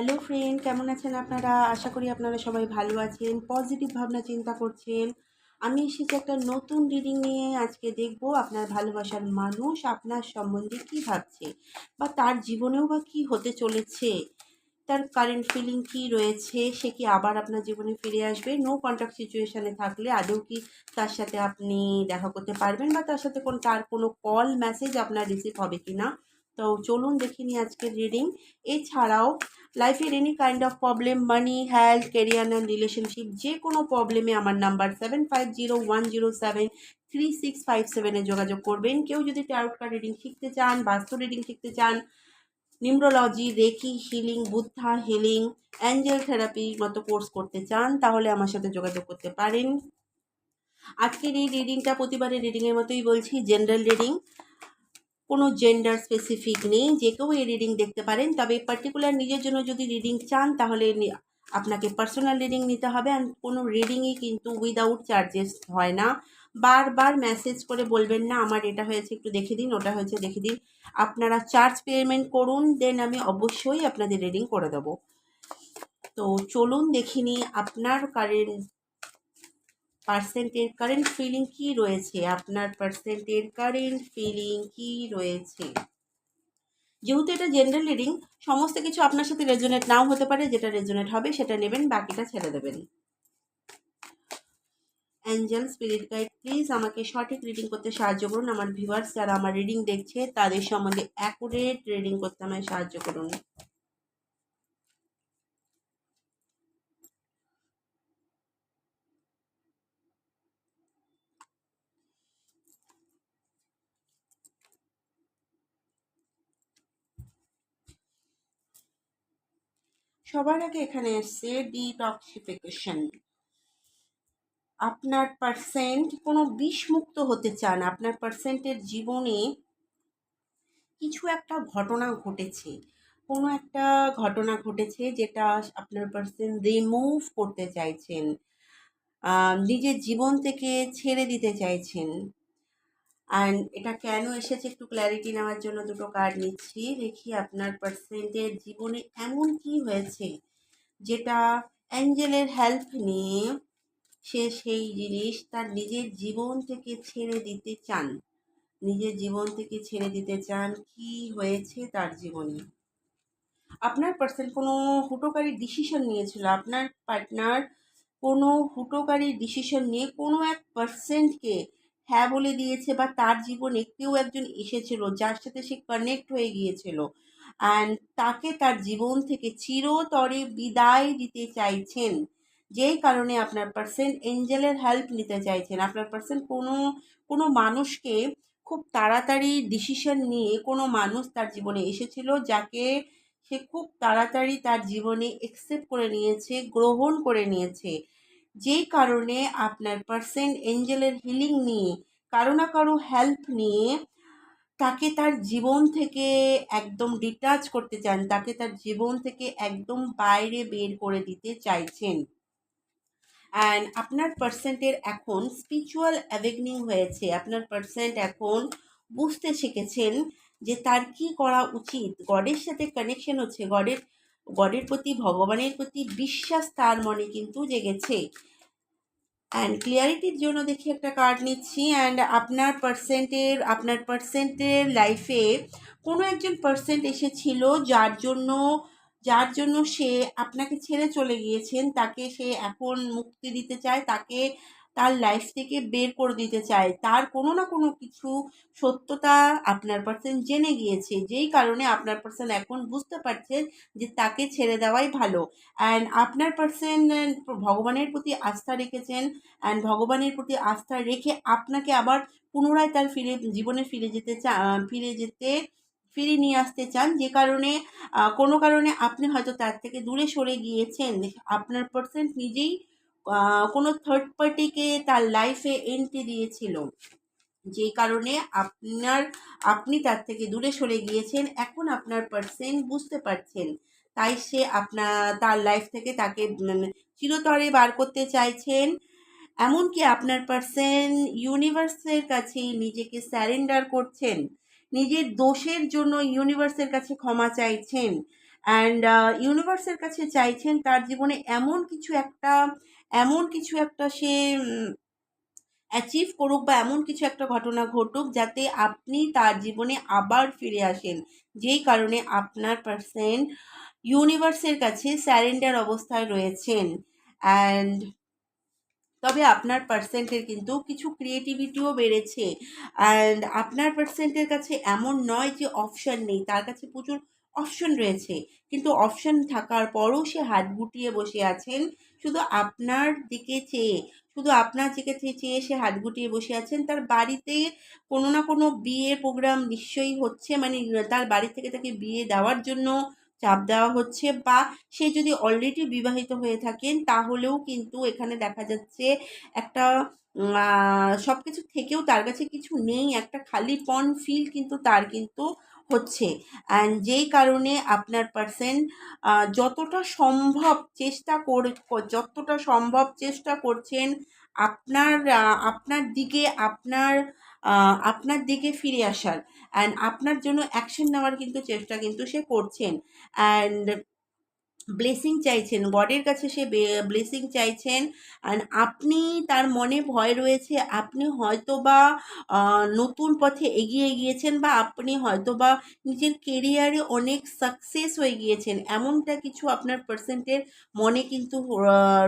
Hello friend কেমন আছেন আপনারা? আশা করি আপনারা সবাই ভালো আছেন। পজিটিভ ভাবনা চিন্তা করছেন। আমি এসেছি একটা নতুন রিডিং নিয়ে। আজকে দেখব আপনার ভালোবাসার মানুষ আপনার সম্বন্ধে কি ভাবছে বা তার জীবনেও বা কি হতে চলেছে। তার কারেন্ট ফিলিং কি রয়েছে, সে কি আবার আপনার জীবনে ফিরে আসবে? নো কন্ট্যাক্ট সিচুয়েশানে থাকলে আদৌ কি তার সাথে আপনি দেখা করতে পারবেন বা তার সাথে কোন, তার কোনো কল মেসেজ আপনার রিসিভ হবে কি না তো চলুন দেখে নিই আজকের রিডিং এছাড়াও লাইফের any kind of problem money health career and relationship যে কোনো প্রবলেমে আমার number seven five zero one zero seven three six five সেভেনে যোগাযোগ করবেন। কেউ যদি ট্যারোট কার্ড রিডিং শিখতে চান, বাস্তু রিডিং শিখতে চান numerology reiki healing Buddha healing angel থেরাপির মতো কোর্স করতে চান, তাহলে আমার সাথে যোগাযোগ করতে পারেন। আজকের এই রিডিংটা প্রতিবারের রিডিংয়ের মতোই বলছি জেনারেল রিডিং কোনো জেন্ডার স্পেসিফিক নেই, যে কেউ এই রিডিং দেখতে পারেন। তবে পার্টিকুলার নিজের জন্য যদি রিডিং চান, তাহলে আপনাকে পার্সোনাল রিডিং নিতে হবে। আর কোনো রিডিংই কিন্তু উইদাউট চার্জেস হয় না। বারবার মেসেজ করে বলবেন, না, আমার এটা হয়েছে, একটু দেখে দিন, ওটা হয়েছে, দেখে দিন। আপনারা চার্জ পেমেন্ট করুন দেন আমি অবশ্যই আপনাদের রিডিং করে দেবো। তো চলুন দেখিনি আপনার কারেন্ট পার্সেন্টের কারেন্ট ফিলিং কি রয়েছে? আপনার পার্সেন্টের কারেন্ট ফিলিং কি রয়েছে? যেহেতু এটা জেনারেল রিডিং সমস্ত কিছু আপনার সাথে রেজোনেট নাও হতে পারে, যেটা রেজোনেট হবে সেটা নেবেন, বাকিটা ছেড়ে দেবেন। অ্যাঞ্জেল স্পিরিট গাইড প্লিজ আমাকে সঠিক রিডিং করতে সাহায্য করুন। আমার ভিউয়ার্স যারা আমার রিডিং দেখছে, তাদের সম্বন্ধে অ্যাকুরেট রিডিং করতে আমায় সাহায্য করুন। সবার আগে এখানে এসছে ডিটক্সিফিকেশন আপনার পার্সেন্ট কোনো বিষমুক্ত হতে চান, আপনার পার্সেন্টের জীবনে কিছু একটা ঘটনা ঘটেছে। কোনো একটা ঘটনা ঘটেছে যেটা আপনার পার্সেন্ট রিমুভ করতে চাইছেন নিজের জীবন থেকে ছেড়ে দিতে চাইছেন। অ্যান্ড এটা কেন এসেছে একটু ক্ল্যারিটি নেওয়ার জন্য দুটো কার্ড নিচ্ছি। দেখি আপনার পার্সেন্টের জীবনে এমন কি হয়েছে যেটা অ্যাঞ্জেলের হেল্প নিয়ে সে সেই জিনিস তার নিজের জীবন থেকে ছেড়ে দিতে চান। নিজের জীবন থেকে ছেড়ে দিতে চান কি হয়েছে তার জীবনে? আপনার পার্সন কোনো হুটোকারী ডিসিশন নিয়েছিল? আপনার পার্টনার কোনো হুটোকারী ডিসিশন নিয়ে কোনো এক পার্সেন্টকে হ্যাঁ বলে দিয়েছে বা তার জীবনে কেউ একজন এসেছিল যার সাথে সে কানেক্ট হয়ে গিয়েছিল। অ্যান্ড তাকে তার জীবন থেকে চিরতরে বিদায় দিতে চাইছেন। যেই কারণে আপনার পার্সেন্ট এঞ্জেলের হেল্প নিতে চাইছেন। আপনার পার্সেন্ট কোনো কোনো মানুষকে খুব তাড়াতাড়ি ডিসিশন নিয়ে কোনো মানুষ তার জীবনে এসেছিল যাকে সে খুব তাড়াতাড়ি তার জীবনে একসেপ্ট করে নিয়েছে, গ্রহণ করে নিয়েছে। যেই কারণে আপনার পার্সেন্ট এঞ্জেলের হিলিং নিয়ে, কারও না কারও হেল্প নিয়ে তাকে তার জীবন থেকে একদম ডিটাচ করতে চান, তাকে তার জীবন থেকে একদম বাইরে বের করে দিতে চাইছেন। অ্যান্ড আপনার পার্সেন্টের এখন স্পিরিচুয়াল অ্যাওয়েকনিং হয়েছে। আপনার পার্সেন্ট এখন বুঝতে শিখেছেন যে তার কি করা উচিত? গডের সাথে কানেকশন হচ্ছে। গডের গডের প্রতি, ভগবানের প্রতি বিশ্বাস তার মনে কিন্তু জেগেছে। অ্যান্ড ক্লিয়ারিটির জন্য দেখি একটা কার্ড নিচ্ছি। অ্যান্ড আপনার পার্সেন্টের আপনার পার্সেন্টের লাইফে কোনো একজন পার্সেন্ট এসেছিল যার জন্য যার জন্য সে আপনাকে ছেড়ে চলে গিয়েছেন, তাকে সে এখন মুক্তি দিতে চায়, তাকে তার লাইফ থেকে বের করে দিতে চায়, তার কোনো না কোনো কিছু সত্যতা আপনার পার্সন জেনে গিয়েছে, যেই কারণে আপনার পার্সন এখন বুঝতে পারছেন যে তাকে ছেড়ে দেওয়াই ভালো। অ্যান্ড আপনার পার্সন ভগবানের প্রতি আস্থা রেখেছেন অ্যান্ড ভগবানের প্রতি আস্থা রেখে আপনাকে আবার পুনরায় তার ফিরে, জীবনে ফিরে যেতে চা, ফিরে যেতে ফিরিয়ে নিয়ে আসতে চান, যে কারণে কোনো কারণে আপনি হয়তো তার থেকে দূরে সরে গিয়েছেন, আপনার পার্সেন্ট নিজেই কোনো থার্ড পার্টিকে তার লাইফে এন্ট্রি দিয়েছিল। যে কারণে আপনার, আপনি তার থেকে দূরে সরে গিয়েছেন, এখন আপনার পার্সেন বুঝতে পারছেন। তাই সে আপনার তার লাইফ থেকে তাকে চিরতরে বার করতে চাইছেন। এমনকি আপনার পার্সেন ইউনিভার্সের কাছে নিজেকে স্যারেন্ডার করছেন। নিজের দোষের জন্য ইউনিভার্সের কাছে ক্ষমা চাইছেন। অ্যান্ড ইউনিভার্সের কাছে চাইছেন তার জীবনে এমন কিছু একটা এমন কিছু একটা সে অ্যাচিভ করুক বা এমন কিছু একটা ঘটনা ঘটুক যাতে আপনি তার জীবনে আবার ফিরে আসেন। যেই কারণে আপনার পার্সেন্ট ইউনিভার্সের কাছে স্যারেন্ডার অবস্থায় রয়েছেন। অ্যান্ড তবে আপনার পার্সেন্টের কিন্তু কিছু ক্রিয়েটিভিটিও বেড়েছে। অ্যান্ড আপনার পার্সেন্টের কাছে এমন নয় যে অপশান নেই, তার কাছে প্রচুর অপশন রয়েছে। কিন্তু অপশন থাকার পরও সে হাত গুটিয়ে বসে আছেন। শুধু আপনার দিকে চেয়ে, শুধু আপনার দিকে চেয়ে সে হাত গুটিয়ে বসে আছেন। তার বাড়িতে কোনো না কোনো বিয়ে প্রোগ্রাম নিশ্চয়ই হচ্ছে। মানে তার বাড়ি থেকে তাকে বিয়ে দেওয়ার জন্য চাপ দেওয়া হচ্ছে বা সে যদি অলরেডি বিবাহিত হয়ে থাকেন, তাহলেও কিন্তু এখানে দেখা যাচ্ছে একটা সব কিছু থেকেও তার কাছে কিছু নেই। একটা খালি পন ফিল কিন্তু তার কিন্তু হচ্ছে। অ্যান্ড যেই কারণে আপনার পার্সেন যতটা সম্ভব চেষ্টা কর, যতটা সম্ভব চেষ্টা করছেন, আপনার আপনার দিকে, আপনার আপনার দিকে ফিরে আসার। অ্যান্ড আপনার জন্য অ্যাকশন নেওয়ার কিন্তু চেষ্টা কিন্তু সে করছেন। অ্যান্ড ব্লেসিং চাইছেন গডের কাছে সে ব্লেসিং চাইছেন অ্যান্ড আপনি তার মনে ভয় রয়েছে, আপনি হয়তো বা নতুন পথে এগিয়ে গিয়েছেন বা আপনি হয়তো বা নিজের কেরিয়ারে অনেক সাকসেস হয়ে গিয়েছেন, এমনটা কিছু আপনার পার্সেন্টের মনে কিন্তু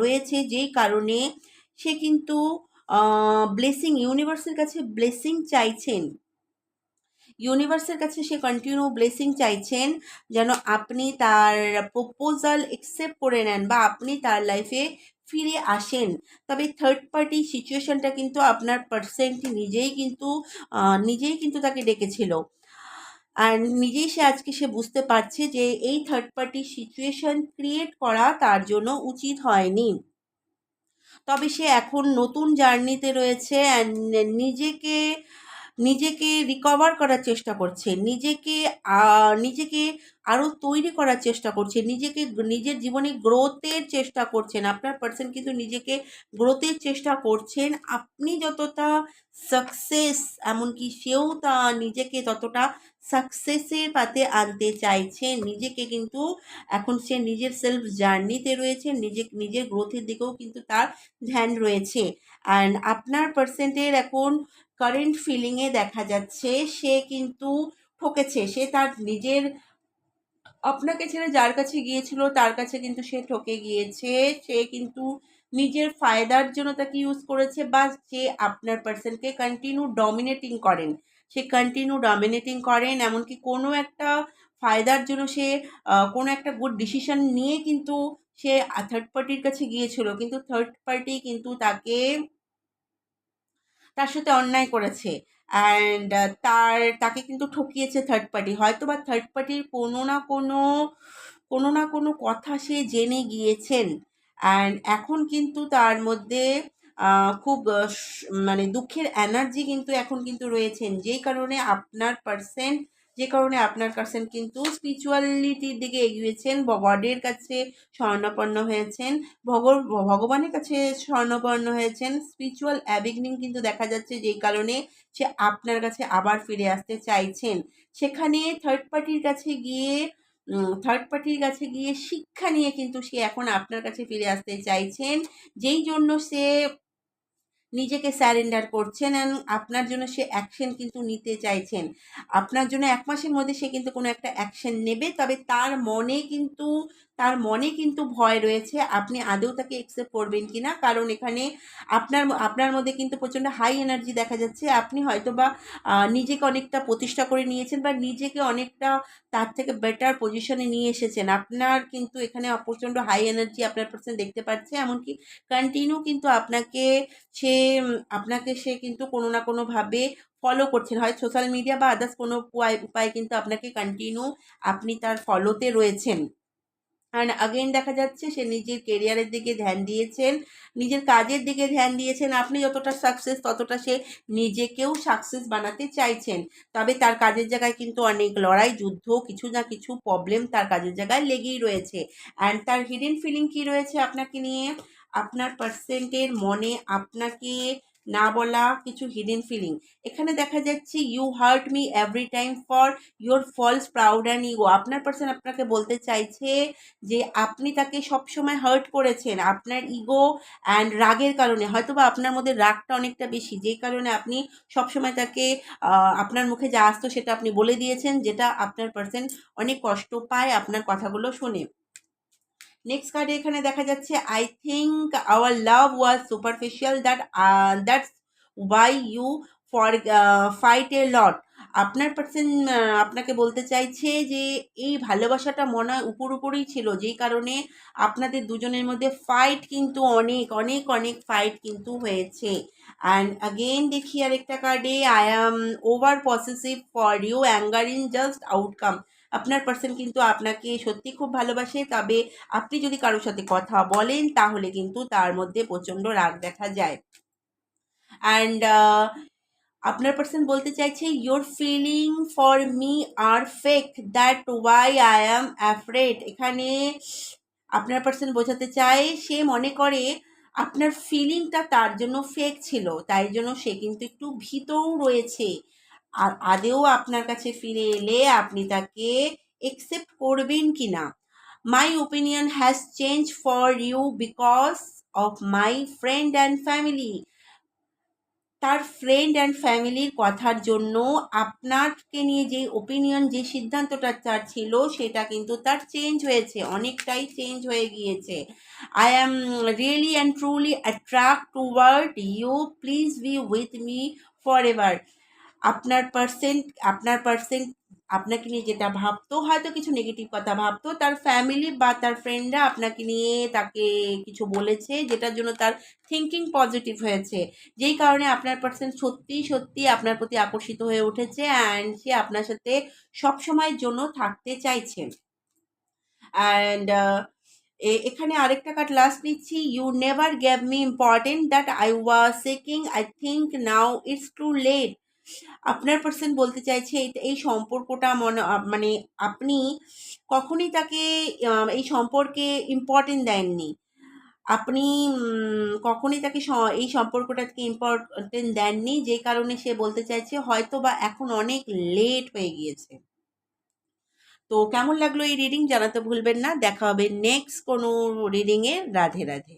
রয়েছে যেই কারণে সে কিন্তু ব্লেসিং ইউনিভার্সের কাছে ব্লেসিং চাইছেন। ইউনিভার্সের কাছে সে কন্টিনিউ ব্লেসিং চাইছেন যেন আপনি তার প্রপোজাল একসেপ্ট করে নেন বা আপনি তার লাইফে ফিরে আসেন। তবে থার্ড পার্টি সিচুয়েশনটা কিন্তু আপনার পার্সেন্ট নিজেই কিন্তু নিজেই কিন্তু তাকে ডেকেছিল। আর নিজেই সে আজকে সে বুঝতে পারছে যে এই থার্ড পার্টি সিচুয়েশন ক্রিয়েট করা তার জন্য উচিত হয়নি। তবে সে এখন নতুন জার্নিতে রয়েছে অ্যান্ড নিজেকে নিজেকে রিকভার করার চেষ্টা করছে, নিজেকে নিজেকে আরও তৈরি করার চেষ্টা করছে, নিজেকে নিজের জীবনে গ্রোথের চেষ্টা করছেন, আপনার পার্সন কিন্তু নিজেকে গ্রোথের চেষ্টা করছেন, আপনি যতটা সাকসেস এমনকি সেও তা নিজেকে ততটা সাকসেসের পাতে আনতে চাইছে নিজেকে কিন্তু এখন সে নিজের সেলফ জার্নিতে রয়েছে, নিজে, নিজের গ্রোথের দিকেও কিন্তু তার ধ্যান রয়েছে অ্যান্ড আপনার পার্সেন্টের এখন কারেন্ট ফিলিংয়ে দেখা যাচ্ছে, সে কিন্তু ঠকেছে। সে তার নিজের, আপনাকে ছেড়ে যার কাছে গিয়েছিল, তার কাছে কিন্তু সে ঠকে গিয়েছে। সে কিন্তু নিজের ফায়দার জন্য তাকে ইউজ করেছে, বা সে আপনার পার্সনকে কন্টিনিউ ডমিনেটিং করেন। সে কন্টিনিউ ডমিনেটিং করেন, এমনকি কোনো একটা ফায়দার জন্য সে কোনো একটা গুড ডিসিশন নিয়ে কিন্তু সে থার্ড পার্টির কাছে গিয়েছিল। কিন্তু থার্ড পার্টি কিন্তু তাকে তার সাথে অন্যায় করেছে। অ্যান্ড তার, তাকে কিন্তু ঠকিয়েছে থার্ড পার্টি হয়তো বা থার্ড পার্টির কোনো না কোনো কোনো না কোনো কথা সে জেনে গিয়েছেন। অ্যান্ড এখন কিন্তু তার মধ্যে খুব মানে দুঃখের এনার্জি কিন্তু এখন কিন্তু রয়েছেন। যেই কারণে আপনার পার্সেন্ট যে কারণে আপনার পার্সন কিন্তু স্পিরিচুয়ালিটির দিকে এগিয়েছেন গডের কাছে স্বর্ণপন্ন হয়েছেন ভগ ভগবানের কাছে স্বর্ণপন্ন হয়েছেন। স্পিরিচুয়াল অ্যাবিগনিং কিন্তু দেখা যাচ্ছে যেই কারণে সে আপনার কাছে আবার ফিরে আসতে চাইছেন। সেখানে থার্ড পার্টির কাছে গিয়ে থার্ড পার্টির কাছে গিয়ে শিক্ষা নিয়ে কিন্তু সে এখন আপনার কাছে ফিরে আসতে চাইছেন। যেই জন্য সে নিজেকে স্যারেন্ডার করছেন অ্যান্ড আপনার জন্য সে অ্যাকশন কিন্তু নিতে চাইছেন। আপনার জন্য এক মাসের মধ্যে সে কিন্তু কোনো একটা অ্যাকশন নেবে, তবে তার মনে কিন্তু তার মনে কিন্তু ভয় রয়েছে। আপনি আদৌ তাকে অ্যাকসেপ্ট করবেন কি না কারণ এখানে আপনার আপনার মধ্যে কিন্তু প্রচণ্ড হাই এনার্জি দেখা যাচ্ছে। আপনি হয়তো বা নিজেকে অনেকটা প্রতিষ্ঠা করে নিয়েছেন বা নিজেকে অনেকটা তার থেকে বেটার পজিশনে নিয়ে এসেছেন। আপনার কিন্তু এখানে প্রচণ্ড হাই এনার্জি আপনার পার্সন দেখতে পাচ্ছে। এমনকি কন্টিনিউ কিন্তু আপনাকে সে আপনাকে সে কিন্তু কোনো না কোনোভাবে ফলো করছেন। হয় সোশ্যাল মিডিয়া বা আদার্স কোনো উপায় উপায় কিন্তু আপনাকে কন্টিনিউ আপনি তার ফলোতে রয়েছেন। অ্যান্ড আগেন দেখা যাচ্ছে সে নিজের কেরিয়ারের দিকে ধ্যান দিয়েছেন, নিজের কাজের দিকে ধ্যান দিয়েছেন, আপনি যতটা সাকসেস ততটা সে নিজেকেও সাকসেস বানাতে চাইছেন। তবে তার কাজের জায়গায় কিন্তু অনেক লড়াই, যুদ্ধ, কিছু না কিছু প্রবলেম তার কাজের জায়গায় লেগেই রয়েছে। অ্যান্ড তার হিডেন ফিলিং কী রয়েছে আপনাকে নিয়ে? আপনার পার্সেন্টের মনে আপনাকে না বলা কিছু হিডেন ফিলিং এখানে দেখা যাচ্ছে you hurt me every time for your false proud and ego আপনার পার্সন আপনাকে বলতে চাইছে যে আপনি তাকে সবসময় হার্ট করেছেন। আপনার ইগো অ্যান্ড রাগের কারণে। হয়তো বা আপনার মধ্যে রাগটা অনেকটা বেশি। যেই কারণে আপনি সবসময় তাকে আপনার মুখে যা আসতো সেটা আপনি বলে দিয়েছেন, যেটা আপনার পার্সন অনেক কষ্ট পায় আপনার কথাগুলো শুনে। নেক্সট কার্ডে এখানে দেখা যাচ্ছে I think our love was superficial that that's why you for fight a lot আপনার পার্সন আপনাকে বলতে চাইছে যে, এই ভালোবাসাটা মনে হয় উপর উপরেই ছিল, যেই কারণে আপনাদের দুজনের মধ্যে ফাইট কিন্তু অনেক অনেক অনেক ফাইট কিন্তু হয়েছে। অ্যান্ড অ্যাগেন দেখি আরেকটা কার্ডে I am over possessive for you anger in just outcome আপনার পার্সন কিন্তু আপনাকে সত্যি খুব ভালোবাসে। তবে আপনি যদি কারোর সাথে কথা বলেন, তাহলে কিন্তু তার মধ্যে প্রচণ্ড রাগ দেখা যায়। অ্যান্ড আপনার পার্সন বলতে চাইছে your feeling for me are fake that why I am afraid এখানে আপনার পার্সন বোঝাতে চায়, সে মনে করে আপনার ফিলিংটা তার জন্য ফেক ছিল। তাই জন্য সে কিন্তু একটু ভীতও রয়েছে। আর আদেও আপনার কাছে ফিরে এলে আপনি তাকে একসেপ্ট করবেন কি না? My opinion has change for you because of my friend and family তার ফ্রেন্ড অ্যান্ড ফ্যামিলির কথার জন্য আপনাকে নিয়ে যে ওপিনিয়ন যে সিদ্ধান্তটা তার ছিল, সেটা কিন্তু তার চেঞ্জ হয়েছে, অনেকটাই চেঞ্জ হয়ে গিয়েছে। I am really and truly attract toward you please be with me forever আপনার পার্সেন্ট আপনার পার্সেন্ট আপনাকে নিয়ে যেটা ভাবতো, হয়তো কিছু নেগেটিভ কথা ভাবতো, তার ফ্যামিলি বা তার ফ্রেন্ডরা আপনাকে নিয়ে তাকে কিছু বলেছে, যেটার জন্য তার থিঙ্কিং পজিটিভ হয়েছে। যেই কারণে আপনার পার্সন সত্যি সত্যি আপনার প্রতি আকর্ষিত হয়ে উঠেছে অ্যান্ড সে আপনার সাথে সব সময়ের জন্য থাকতে চাইছে। অ্যান্ড এখানে আরেকটা কাট লাস্ট নিচ্ছি। You never gave me important that I was seeking I think now it's too late আপনার পার্সন বলতে চাইছে, এই সম্পর্কটা মনে মানে আপনি কখনই তাকে এই সম্পর্কে ইম্পর্টেন্ট দেননি। আপনি কখনই তাকে এই সম্পর্কটাকে ইম্পর্টেন্ট দেননি, যে কারণে সে বলতে চাইছে হয়তো বা এখন অনেক লেট হয়ে গিয়েছে। তো কেমন লাগল এই রিডিং জানাতে ভুলবেন না। দেখা হবে নেক্সট কোনো রিডিংয়ে রাধে রাধে।